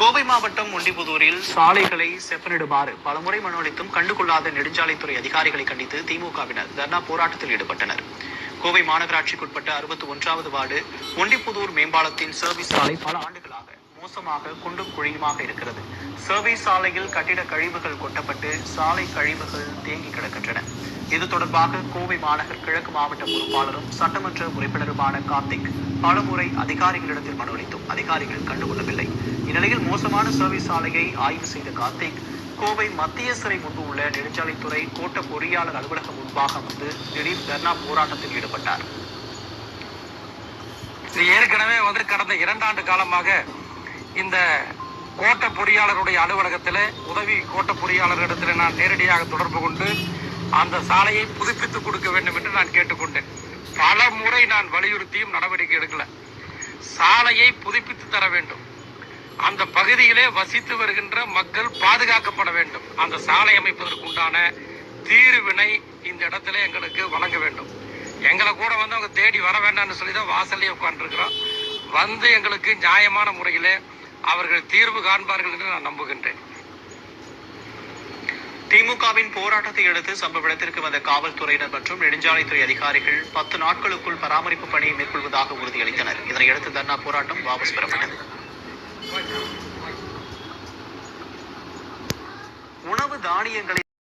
கோவை மாவட்டம் ஒண்டிபுதூரில் சாலைகளை செப்பனிடுமாறு பலமுறை மனு அளித்தும் கண்டுகொள்ளாத நெடுஞ்சாலைத்துறை அதிகாரிகளை கண்டித்து திமுகவினர் தர்ணா போராட்டத்தில் ஈடுபட்டனர். கோவை மாநகராட்சிக்குட்பட்ட அறுபத்தி ஒன்றாவது வார்டு ஒண்டிபுதூர் மேம்பாலத்தின் சர்வீஸ் சாலை பல ஆண்டுகள் மோசமாக குண்டும் குழியுமாக இருக்கிறது. சேவை சாலையில் கட்டிட கழிவுகள் கொட்டப்பட்டு சாலை கழிவுகள் தேங்கி கிடக்கின்றன. இது தொடர்பாக கோவை மாநகர் கிழக்கு மாவட்ட பொறுப்பாளரும் சட்டமன்ற உறுப்பினருமான கார்த்திக் பலமுறை அதிகாரிகளிடத்தில் மனு அளித்தும் அதிகாரிகள் கண்டுகொள்ளவில்லை. இந்நிலையில் மோசமான சர்வீஸ் சாலையை ஆய்வு செய்த கார்த்திக் கோவை மத்திய சிறை முன்பு உள்ள நெடுஞ்சாலைத்துறை கோட்ட பொறியாளர் அலுவலகம் முன்பாக வந்து திடீர் தர்ணா போராட்டத்தில் ஈடுபட்டார். இது ஏற்கனவே வந்து கடந்த இரண்டாண்டு காலமாக இந்த கோட்ட பொறியாளருடைய அலுவலகத்தில் உதவி கோட்ட பொறியாளரிடத்தில் நான் நேரடியாக தொடர்பு கொண்டு அந்த சாலையை புதுப்பித்து கொடுக்க வேண்டும் என்று நான் கேட்டுக்கொண்டேன். பல முறை நான் வலியுறுத்தியும் நடவடிக்கை எடுக்கல. சாலையை புதுப்பித்து தர வேண்டும். அந்த பகுதியிலே வசித்து வருகின்ற மக்கள் பாதுகாக்கப்பட வேண்டும். அந்த சாலை அமைப்பதற்குண்டான தீர்வினை இந்த இடத்துல எங்களுக்கு வழங்க வேண்டும். எங்களை கூட வந்து அவங்க தேடி வர வேண்டாம்னு சொல்லி தான் வாசல்லே உட்காந்துருக்கிறோம் வந்து எங்களுக்கு நியாயமான முறையிலே அவர்கள் தீர்வு காண்பார்கள் என்று நான் நம்புகின்றேன். திமுகவின் போராட்டத்தை அடுத்து சம்பவ இடத்திற்கு வந்த காவல்துறையினர் மற்றும் நெடுஞ்சாலைத்துறை அதிகாரிகள் பத்து நாட்களுக்குள் பராமரிப்பு பணியை மேற்கொள்வதாக உறுதியளித்தனர். இதனையடுத்து தர்ணா போராட்டம் வாபஸ் பெறப்பட்டது. உணவு தானியங்களை